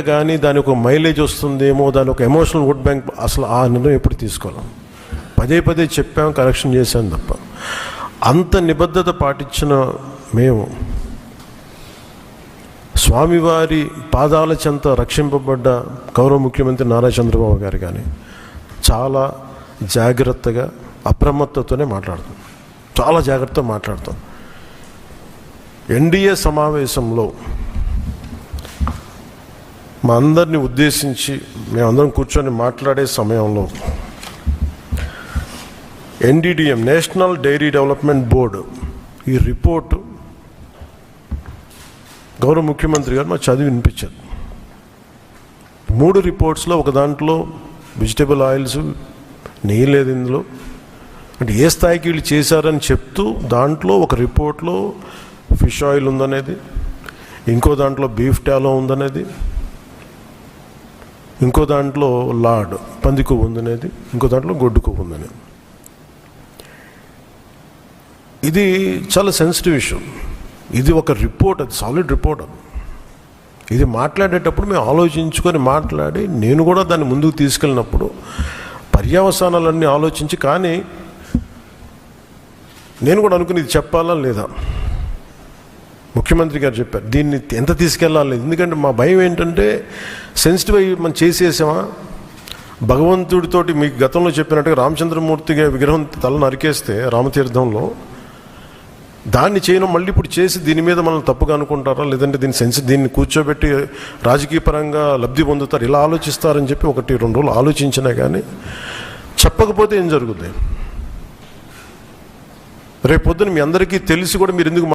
కానీ దాని ఒక మైలేజ్ వస్తుందేమో దాని ఒక ఎమోషనల్ ఓట్ బ్యాంక్ అసలు ఆ నిర్ణయం ఎప్పుడు తీసుకోలేం పదే పదే చెప్పాం కరెక్షన్ చేశాం తప్ప. అంత నిబద్ధత పాటించిన మేము స్వామివారి పాదాల చెంత రక్షింపబడ్డ గౌరవ ముఖ్యమంత్రి నారా చంద్రబాబు గారు కానీ చాలా జాగ్రత్తగా అప్రమత్తతోనే మాట్లాడుతాం. చాలా జాగ్రత్తగా మాట్లాడతాం. ఎన్డీఏ సమావేశంలో మా అందరిని ఉద్దేశించి మేమందరం కూర్చొని మాట్లాడే సమయంలో NDDM national dairy development board ఈ రిపోర్టు గౌరవ ముఖ్యమంత్రి గారు మా చదివి వినిపించారు. మూడు రిపోర్ట్స్లో ఒక దాంట్లో వెజిటబుల్ ఆయిల్స్ నెయ్యి లేదు ఇందులో. అంటే ఏ స్థాయికి వీళ్ళు చేశారని చెప్తూ దాంట్లో ఒక రిపోర్ట్లో ఫిష్ ఆయిల్ ఉందనేది ఇంకో దాంట్లో బీఫ్ టాలో ఉందనేది ఇంకో దాంట్లో లాడ్ పంది కొవ్వు ఉందనేది ఇంకో దాంట్లో గొడ్డు కొవ్వు ఉందని ఇది చాలా సెన్సిటివ్ ఇష్యూ ఇది ఒక రిపోర్ట్ అది సాలిడ్ రిపోర్ట్ అది. ఇది మాట్లాడేటప్పుడు మేము ఆలోచించుకొని మాట్లాడి నేను కూడా దాన్ని ముందుకు తీసుకెళ్ళినప్పుడు పర్యవసానాలన్నీ ఆలోచించి కానీ నేను కూడా అనుకుని ఇది చెప్పాలా లేదా? ముఖ్యమంత్రి గారు చెప్పారు దీన్ని ఎంత తీసుకెళ్ళాలి ఎందుకంటే మా భయం ఏంటంటే సెన్సిటివ్ అయ్యి మనం చేసేసామా? భగవంతుడితోటి మీకు గతంలో చెప్పినట్టుగా రామచంద్రమూర్తిగా విగ్రహం తల నరికేస్తే రామతీర్థంలో దాన్ని చేయడం మళ్ళీ ఇప్పుడు చేసి దీని మీద మనం తప్పుగా అనుకుంటారా? లేదంటే దీన్ని సెన్స్ దీన్ని కూర్చోబెట్టి రాజకీయ పరంగా లబ్ధి పొందుతారు? ఇలా ఆలోచిస్తారని చెప్పి ఒకటి రెండు రోజులు ఆలోచించినా కానీ చెప్పకపోతే ఏం జరుగుతుంది రేపు మీ అందరికీ తెలిసి కూడా మీరు ఎందుకు